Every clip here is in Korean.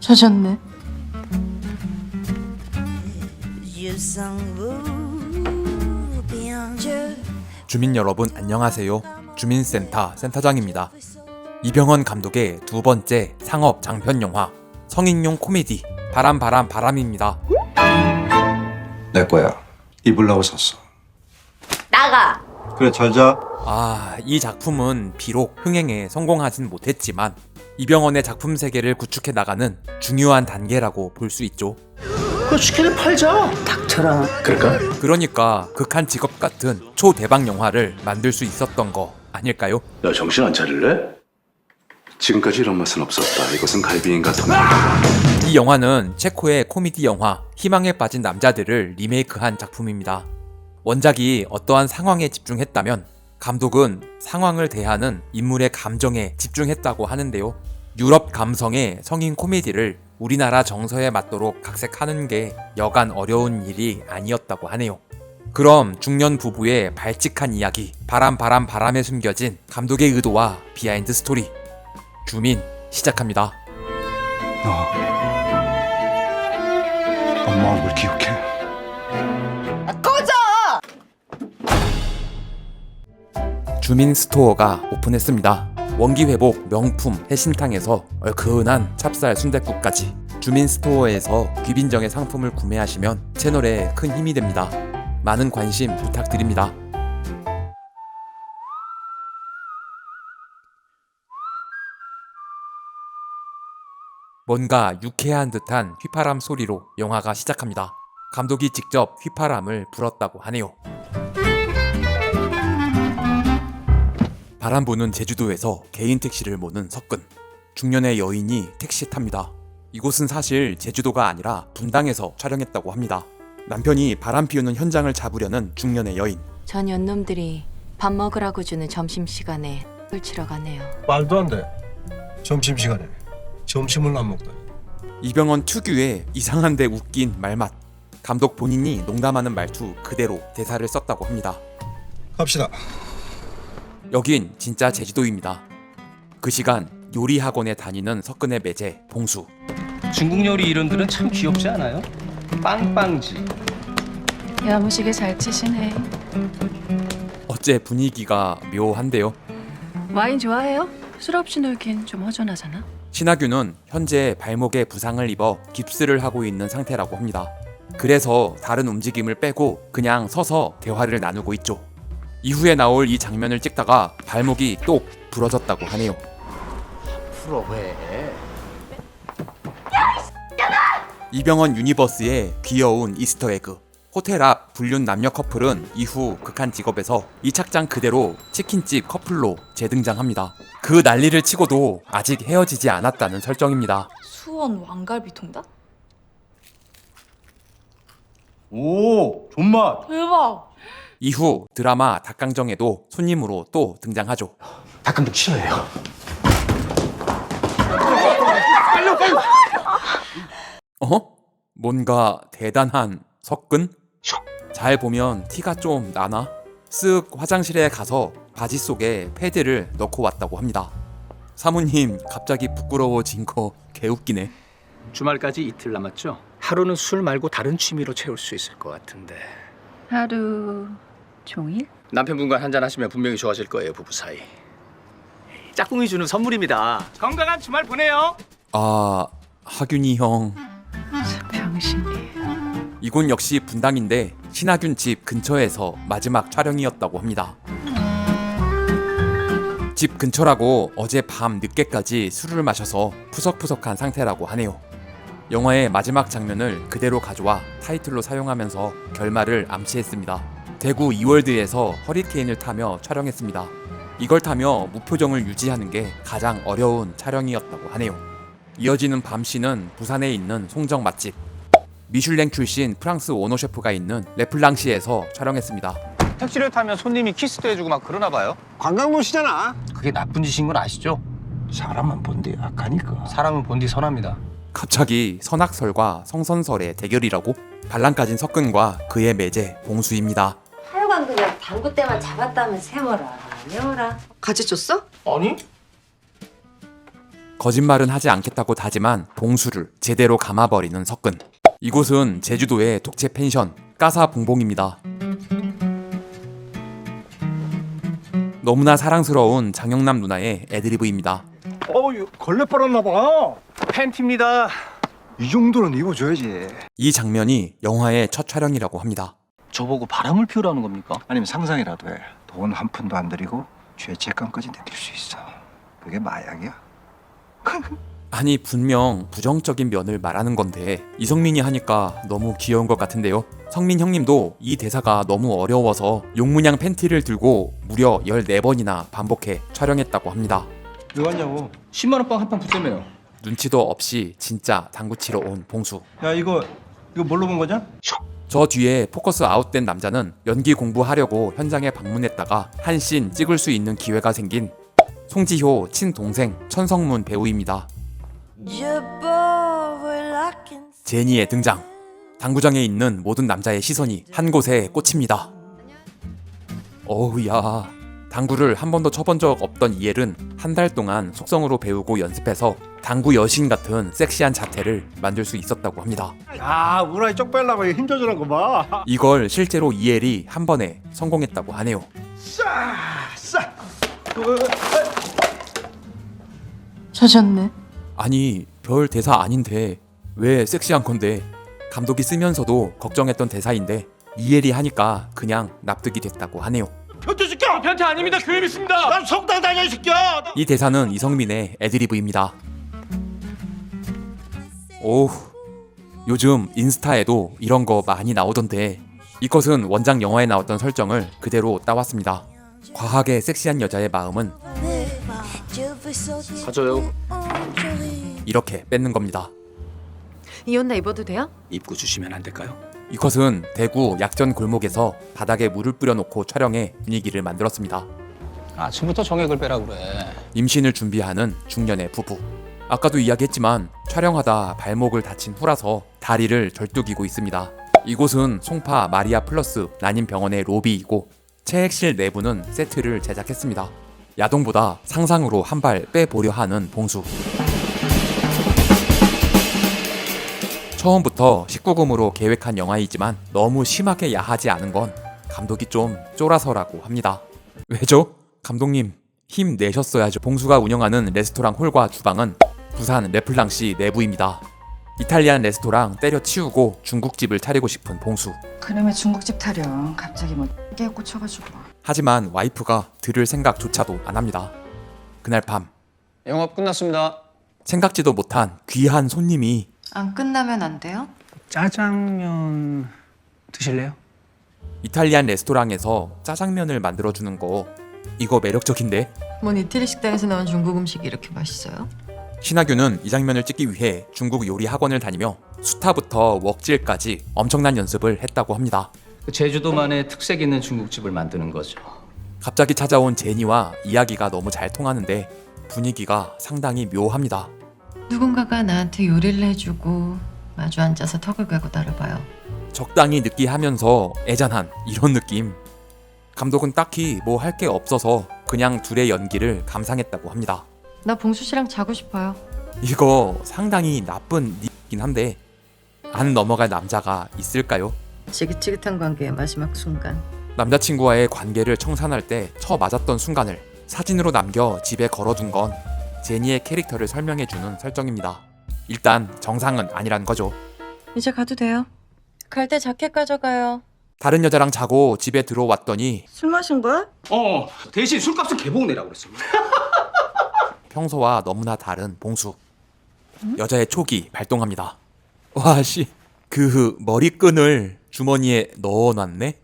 젖었네. 주민 여러분 안녕하세요. 주민센터 센터장입니다. 이병헌 감독의 두 번째 상업 장편 영화 성인용 코미디 바람 바람 바람입니다. 내 거야. 입으려고 샀어. 나가 그래 잘 자. 아, 이 작품은 비록 흥행에 성공하진 못했지만 이병헌의 작품 세계를 구축해 나가는 중요한 단계라고 볼 수 있죠. 그 치킨을 팔자. 닥쳐라 그럴까? 그러니까 극한 직업 같은 초대박 영화를 만들 수 있었던 거 아닐까요? 너 정신 안 차릴래? 지금까지 이런 맛은 없었다. 이것은 갈비인가 더. 이 영화는 체코의 코미디 영화 희망에 빠진 남자들을 리메이크한 작품입니다. 원작이 어떠한 상황에 집중했다면 감독은 상황을 대하는 인물의 감정에 집중했다고 하는데요. 유럽 감성의 성인 코미디를 우리나라 정서에 맞도록 각색하는 게 여간 어려운 일이 아니었다고 하네요. 그럼 중년 부부의 발칙한 이야기, 바람 바람 바람에 숨겨진 감독의 의도와 비하인드 스토리. 주민 시작합니다. 너 엄마 얼굴 기억해? 주민 스토어가 오픈했습니다. 원기 회복 명품 해신탕에서 얼큰한 찹쌀 순댓국까지 주민 스토어에서 귀빈정의 상품을 구매하시면 채널에 큰 힘이 됩니다. 많은 관심 부탁드립니다. 뭔가 유쾌한 듯한 휘파람 소리로 영화가 시작합니다. 감독이 직접 휘파람을 불었다고 하네요. 바람 부는 제주도에서 개인 택시를 모는 석근. 중년의 여인이 택시 탑니다. 이곳은 사실 제주도가 아니라 분당에서 촬영했다고 합니다. 남편이 바람 피우는 현장을 잡으려는 중년의 여인. 전 연놈들이 밥 먹으라고 주는 점심시간에 을 치러 가네요. 말도 안 돼. 점심시간에 점심을 안 먹다니. 이병헌 특유의 이상한데 웃긴 말맛. 감독 본인이 농담하는 말투 그대로 대사를 썼다고 합니다. 갑시다. 여긴 진짜 제주도입니다. 그 시간 요리 학원에 다니는 석근의 매제 봉수. 중국 요리 이름들은 참 귀엽지 않아요? 빵빵지, 야무지게 잘 치시네. 어째 분위기가 묘한데요. 와인 좋아해요? 술 없이 놀긴 좀 허전하잖아. 신하균은 현재 발목에 부상을 입어 깁스를 하고 있는 상태라고 합니다. 그래서 다른 움직임을 빼고 그냥 서서 대화를 나누고 있죠. 이후에 나올 이 장면을 찍다가 발목이 똑 부러졌다고 하네요. 풀어 왜? 이병헌 유니버스의 귀여운 이스터 에그. 호텔 앞 불륜 남녀 커플은 이후 극한 직업에서 이 착장 그대로 치킨집 커플로 재등장합니다. 그 난리를 치고도 아직 헤어지지 않았다는 설정입니다. 수원 왕갈비 통닭? 오, 존맛. 대박! 이후 드라마 닭강정에도 손님으로 또 등장하죠. 닭감독 싫어해요. 어? 뭔가 대단한 석근? 잘 보면 티가 좀 나나? 쓱 화장실에 가서 바지 속에 패드를 넣고 왔다고 합니다. 사모님 갑자기 부끄러워진 거 개웃기네. 주말까지 이틀 남았죠? 하루는 술 말고 다른 취미로 채울 수 있을 것 같은데. 하루 종일? 남편분과 한잔 하시면 분명히 좋아질 거예요, 부부 사이. 짝꿍이 주는 선물입니다. 건강한 주말 보내요. 아 하균이 형 병신이. 이곳 역시 분당인데 신하균 집 근처에서 마지막 촬영이었다고 합니다. 집 근처라고 어제 밤 늦게까지 술을 마셔서 푸석푸석한 상태라고 하네요. 영화의 마지막 장면을 그대로 가져와 타이틀로 사용하면서 결말을 암시했습니다. 대구 이월드에서 허리케인을 타며 촬영했습니다. 이걸 타며 무표정을 유지하는 게 가장 어려운 촬영이었다고 하네요. 이어지는 밤시는 부산에 있는 송정 맛집 미슐랭 출신 프랑스 오너 셰프가 있는 레플랑시에서 촬영했습니다. 택시를 타면 손님이 키스도 해주고 막 그러나 봐요. 관광도시잖아. 그게 나쁜 짓인 건 아시죠? 사람만 본데 악하니까. 사람은 본디 선합니다. 갑자기 선악설과 성선설의 대결이라고? 반란까진 석근과 그의 매제 봉수입니다. 하여간 그냥 당구 때만 잡았다면 세워라 세워라 같이 줬어? 아니? 거짓말은 하지 않겠다고 다짐한 봉수를 제대로 감아버리는 석근. 이곳은 제주도의 독채 펜션 까사봉봉입니다. 너무나 사랑스러운 장영남 누나의 애드리브입니다. 어, 이거 걸레 빨았나 봐. 팬티입니다. 이 정도는 입어줘야지. 이 장면이 영화의 첫 촬영이라고 합니다. 저보고 바람을 피우라는 겁니까? 아니면 상상이라도 해. 돈 한 푼도 안 들이고 죄책감까지 내릴 수 있어. 그게 마약이야. 아니 분명 부정적인 면을 말하는 건데 이성민이 하니까 너무 귀여운 것 같은데요. 성민 형님도 이 대사가 너무 어려워서 용문양 팬티를 들고 무려 14번이나 반복해 촬영했다고 합니다. 왜 왔냐고. 10만 원빵 한 판 붙으며요. 눈치도 없이 진짜 당구 치러 온 봉수. 야, 이거 이거 뭘로 본 거냐? 저 뒤에 포커스 아웃된 남자는 연기 공부하려고 현장에 방문했다가 한 씬 찍을 수 있는 기회가 생긴 송지효 친동생 천성문 배우입니다. 제니의 등장. 당구장에 있는 모든 남자의 시선이 한 곳에 꽂힙니다. 어우야. 당구를 한 번도 쳐본 적 없던 이엘은 한 달 동안 속성으로 배우고 연습해서 당구 여신 같은 섹시한 자태를 만들 수 있었다고 합니다. 야, 우라이 쪽 빼려고 힘 조절한 거 봐. 이걸 실제로 이엘이 한 번에 성공했다고 하네요. 싸. 찾았네. 아니 별 대사 아닌데 왜 섹시한 건데 감독이 쓰면서도 걱정했던 대사인데 이엘이 하니까 그냥 납득이 됐다고 하네요. 변태 아닙니다. 교회 믿습니다. 난 성당 다녀 이 새끼야. 이 대사는 이성민의 애드리브입니다. 오, 요즘 인스타에도 이런 거 많이 나오던데 이것은 원작 영화에 나왔던 설정을 그대로 따왔습니다. 과하게 섹시한 여자의 마음은 가져요. 이렇게 뺏는 겁니다. 이 옷나 입어도 돼요? 입고 주시면 안 될까요? 이것은 대구 약전 골목에서 바닥에 물을 뿌려놓고 촬영해 분위기를 만들었습니다. 아침부터 정액을 빼라 그래. 임신을 준비하는 중년의 부부. 아까도 이야기했지만 촬영하다 발목을 다친 후라서 다리를 절뚝이고 있습니다. 이곳은 송파 마리아 플러스 난임병원의 로비이고 체액실 내부는 세트를 제작했습니다. 야동보다 상상으로 한 발 빼보려 하는 봉수. 처음부터 19금으로 계획한 영화이지만 너무 심하게 야하지 않은 건 감독이 좀 쫄아서라고 합니다. 왜죠? 감독님 힘 내셨어야죠. 봉수가 운영하는 레스토랑 홀과 주방은 부산 레플랑시 내부입니다. 이탈리안 레스토랑 때려치우고 중국집을 차리고 싶은 봉수. 그놈의 중국집 타령 갑자기 뭐깨 꽂혀가지고. 하지만 와이프가 들을 생각조차도 안 합니다. 그날 밤 영업 끝났습니다. 생각지도 못한 귀한 손님이 안 끝나면 안 돼요? 짜장면 드실래요? 이탈리안 레스토랑에서 짜장면을 만들어주는 거 이거 매력적인데 뭔 이태리 식당에서 나온 중국 음식이 이렇게 맛있어요? 신하균은 이 장면을 찍기 위해 중국 요리 학원을 다니며 수타부터 웍질까지 엄청난 연습을 했다고 합니다. 그 제주도만의 특색 있는 중국집을 만드는 거죠. 갑자기 찾아온 제니와 이야기가 너무 잘 통하는데 분위기가 상당히 묘합니다. 누군가가 나한테 요리를 해주고 마주 앉아서 턱을 괴고 나를 봐요. 적당히 느끼하면서 애잔한 이런 느낌. 감독은 딱히 뭐 할 게 없어서 그냥 둘의 연기를 감상했다고 합니다. 나 봉수 씨랑 자고 싶어요. 이거 상당히 나쁜 닉이긴 한데 안 넘어갈 남자가 있을까요? 지긋지긋한 관계의 마지막 순간. 남자친구와의 관계를 청산할 때쳐 맞았던 순간을 사진으로 남겨 집에 걸어둔 건 제니의 캐릭터를 설명해주는 설정입니다. 일단 정상은 아니란 거죠. 이제 가도 돼요. 갈 때 자켓 가져가요. 다른 여자랑 자고 집에 들어왔더니 술 마신 거야? 어 대신 술값은 개봉 내라고 그랬어. 평소와 너무나 다른 봉수. 여자의 촉이 발동합니다. 와, 씨. 그 머리끈을 주머니에 넣어놨네?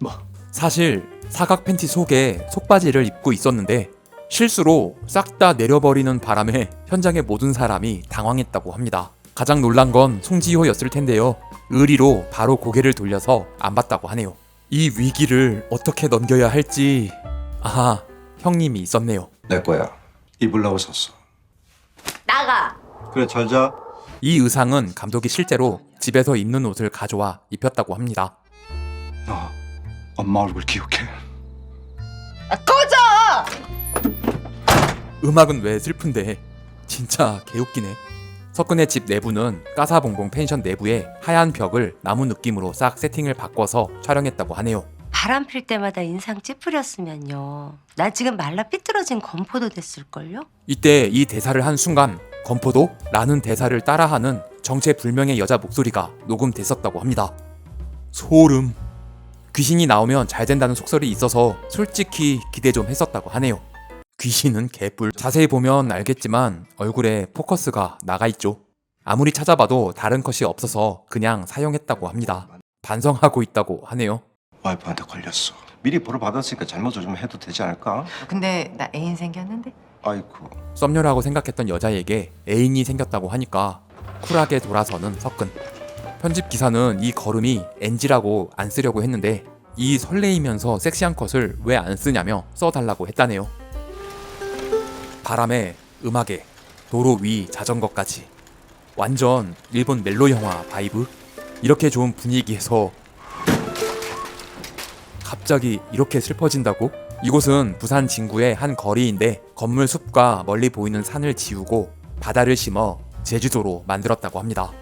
뭐? 사실 사각 팬티 속에 속바지를 입고 있었는데 실수로 싹 다 내려버리는 바람에 현장의 모든 사람이 당황했다고 합니다. 가장 놀란 건 송지효였을 텐데요. 의리로 바로 고개를 돌려서 안 봤다고 하네요. 이 위기를 어떻게 넘겨야 할지 아하 형님이 있었네요. 내 거야. 입으려고 샀어. 나가. 그래 잘 자. 이 의상은 감독이 실제로 집에서 입는 옷을 가져와 입혔다고 합니다. 너 엄마 얼굴 기억해. 음악은 왜 슬픈데? 진짜 개웃기네. 석근의 집 내부는 까사봉봉 펜션 내부에 하얀 벽을 나무 느낌으로 싹 세팅을 바꿔서 촬영했다고 하네요. 바람 필 때마다 인상 찌푸렸으면요. 나 지금 말라 삐뚤어진 건포도 됐을걸요? 이때 이 대사를 한 순간 건포도? 라는 대사를 따라하는 정체불명의 여자 목소리가 녹음됐었다고 합니다. 소름. 귀신이 나오면 잘 된다는 속설이 있어서 솔직히 기대 좀 했었다고 하네요. 귀신은 개뿔. 자세히 보면 알겠지만 얼굴에 포커스가 나가 있죠. 아무리 찾아봐도 다른 컷이 없어서 그냥 사용했다고 합니다. 반성하고 있다고 하네요. 와이프한테 걸렸어. 미리 보러 받았으니까 잘못을 좀 해도 되지 않을까? 근데 나 애인 생겼는데? 아이고. 썸녀라고 생각했던 여자에게 애인이 생겼다고 하니까 쿨하게 돌아서는 석근. 편집 기사는 이 걸음이 NG라고 안 쓰려고 했는데 이 설레이면서 섹시한 컷을 왜 안 쓰냐며 써달라고 했다네요. 바람에 음악에 도로 위 자전거까지 완전 일본 멜로 영화 바이브 이렇게 좋은 분위기에서 갑자기 이렇게 슬퍼진다고? 이곳은 부산 진구의 한 거리인데 건물 숲과 멀리 보이는 산을 지우고 바다를 심어 제주도로 만들었다고 합니다.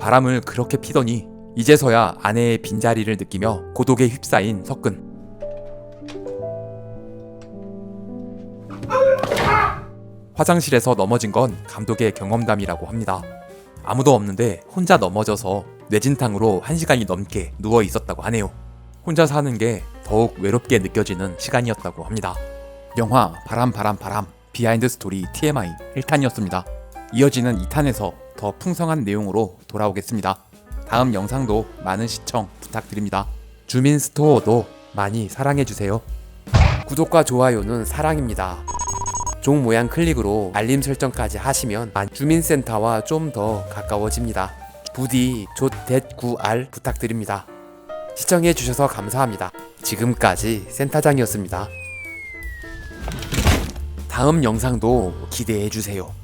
바람을 그렇게 피더니 이제서야 아내의 빈자리를 느끼며 고독에 휩싸인 석근. 화장실에서 넘어진 건 감독의 경험담이라고 합니다. 아무도 없는데 혼자 넘어져서 뇌진탕으로 1시간이 넘게 누워 있었다고 하네요. 혼자 사는 게 더욱 외롭게 느껴지는 시간이었다고 합니다. 영화 바람 바람 바람 비하인드 스토리 TMI 1탄이었습니다. 이어지는 2탄에서 더 풍성한 내용으로 돌아오겠습니다. 다음 영상도 많은 시청 부탁드립니다. 주민 스토어도 많이 사랑해주세요. 구독과 좋아요는 사랑입니다. 종 모양 클릭으로 알림 설정까지 하시면 주민센터와 좀 더 가까워집니다. 부디 조댓구알 부탁드립니다. 시청해주셔서 감사합니다. 지금까지 센터장이었습니다. 다음 영상도 기대해주세요.